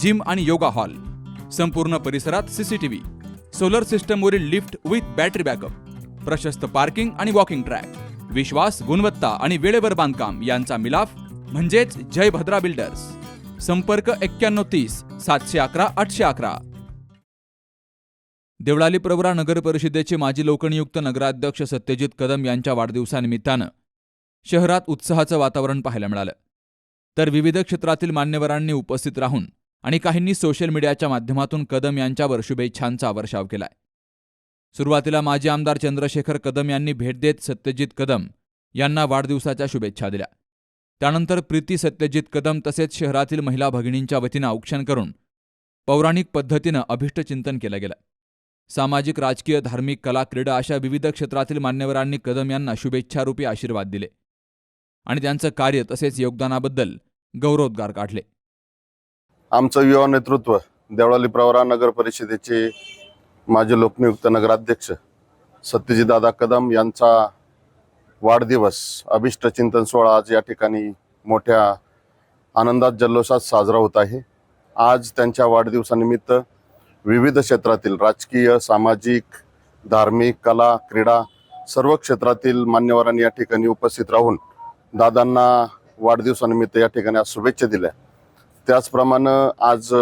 Gym आणि yoga hall. संपूर्ण परिसरात सीसीटीव्ही सोलर सिस्टमवरील लिफ्ट विथ बॅटरी बॅकअप प्रशस्त पार्किंग आणि वॉकिंग ट्रॅक विश्वास गुणवत्ता आणि वेळेवर बांधकाम यांचा मिलाफ म्हणजेच जय भद्रा बिल्डर्स संपर्क एक्क्याण्णव तीस सातशे अकरा आठशे अकरा. देवळाली प्रवरा नगर परिषदेचे माजी लोकनियुक्त नगराध्यक्ष सत्यजित कदम यांच्या वाढदिवसानिमित्तानं शहरात उत्साहाचं वातावरण पाहायला मिळालं. तर विविध क्षेत्रातील मान्यवरांनी उपस्थित राहून आणि काहींनी सोशल मीडियाच्या माध्यमातून कदम यांच्यावर शुभेच्छांचा वर्षाव केलाय. सुरुवातीला माजी आमदार चंद्रशेखर कदम यांनी भेट देत सत्यजित कदम यांना वाढदिवसाच्या शुभेच्छा दिल्या. त्यानंतर प्रीती सत्यजित कदम तसेच शहरातील महिला भगिनींच्या वतीनं औक्षण करून पौराणिक पद्धतीनं अभिष्टचिंतन केलं गेलं. सामाजिक राजकीय धार्मिक कला क्रीडा अशा विविध क्षेत्रातील मान्यवरांनी कदम यांना शुभेच्छारूपी आशीर्वाद दिले. आणि त्यांचं कार्य तसेच योगदानाबद्दल गौरवोद्गार काढले. आमचं युवा नेतृत्व देवळाली प्रवरा नगर परिषदेचे माजी लोकनियुक्त नगराध्यक्ष सत्यजितदादा कदम यांचा वाढदिवस अभिष्ट चिंतन सोहळा आज या ठिकाणी मोठ्या आनंदात जल्लोषात साजरा होत आहे. आज त्यांच्या वाढदिवसानिमित्त विविध क्षेत्रातील राजकीय सामाजिक धार्मिक कला क्रीडा सर्व क्षेत्रातील मान्यवरांनी या ठिकाणी उपस्थित राहून दादांना वाढदिवसानिमित्त या ठिकाणी आज शुभेच्छा दिल्या. त्याचप्रमाणे आज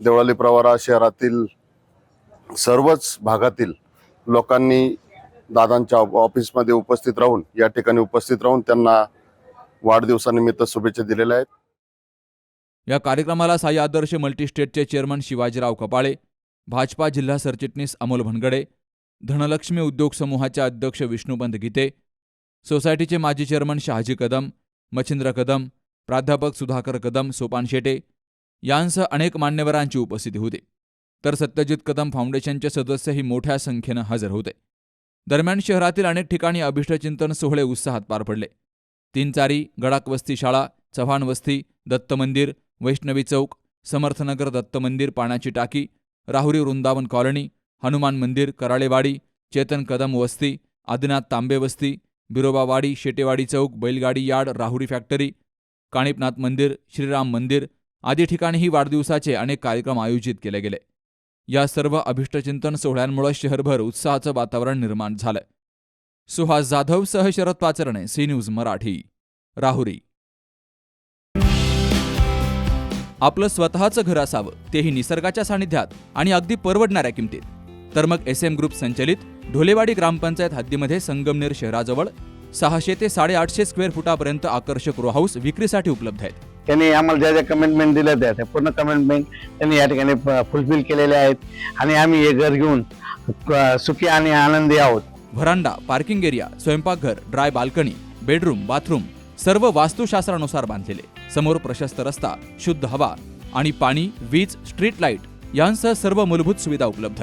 देवळाली प्रवारा शहरातील सर्वच भागातील लोकांनी दादांच्या ऑफिसमध्ये उपस्थित राहून या ठिकाणी उपस्थित राहून त्यांना वाढदिवसानिमित्त शुभेच्छा दिलेल्या आहेत. या कार्यक्रमाला साई आदर्श मल्टीस्टेटचे चेअरमन शिवाजीराव कपाळे भाजपा जिल्हा सरचिटणीस अमोल भनगडे धनलक्ष्मी उद्योग समूहाचे अध्यक्ष विष्णुपंत गीते सोसायटीचे माजी चेअरमन शहाजी कदम मच्छिंद्र कदम प्राध्यापक सुधाकर कदम सोपान शेटे यांसह अनेक मान्यवरांची उपस्थिती होती. तर सत्यजित कदम फाउंडेशनचे सदस्यही मोठ्या संख्येनं हजर होते. दरम्यान शहरातील अनेक ठिकाणी अभिष्टचिंतन सोहळे उत्साहात पार पडले. तीनचारी गडाक वस्ती शाळा चव्हाण वस्ती दत्त मंदिर वैष्णवी चौक समर्थनगर दत्त मंदिर पाण्याची टाकी राहुरी वृंदावन कॉलनी हनुमान मंदिर कराळेवाडी चेतन कदम वस्ती आदिनाथ तांबे वस्ती बिरोबावाडी शेटेवाडी चौक बैलगाडी यार्ड राहुरी फॅक्टरी काणिपनाथ मंदिर श्रीराम मंदिर आदी ठिकाणीही वाढदिवसाचे अनेक कार्यक्रम आयोजित केले गेले. या सर्व अभिष्टचिंतन सोहळ्यांमुळे शहरभर उत्साहाचं वातावरण निर्माण झालं सुहास जाधव सह शरद पाचरणे सी न्यूज मराठी राहुरी. आपलं स्वतःचं घर असावं तेही निसर्गाच्या सानिध्यात आणि अगदी परवडणाऱ्या किमतीत. तर मग एस एम ग्रुप संचलित ढोलेवाडी ग्रामपंचायत हद्दीमध्ये संगमनेर शहराजवळ सहाशे ते साडेआठशे स्क्वेअर फुटापर्यंत आकर्षक रो हाऊस विक्रीसाठी उपलब्ध आहेत. त्यांनी आम्हाला ज्या ज्या कमिटमेंट दिल्या त्या त्या पूर्ण कमिटमेंट त्यांनी या ठिकाणी फुलफिल केलेल्या आहेत. आणि आम्ही हे घर घेऊन सुखी आणि आनंदी आहोत. व्हरांडा पार्किंग एरिया स्वयंपाकघर ड्राय बाल्कनी बेडरूम बाथरूम सर्व वास्तुशास्त्रानुसार बांधलेले. समोर प्रशस्त रस्ता शुद्ध हवा आणि पाणी वीज स्ट्रीट लाइट यांसह सर्व मूलभूत सुविधा उपलब्ध.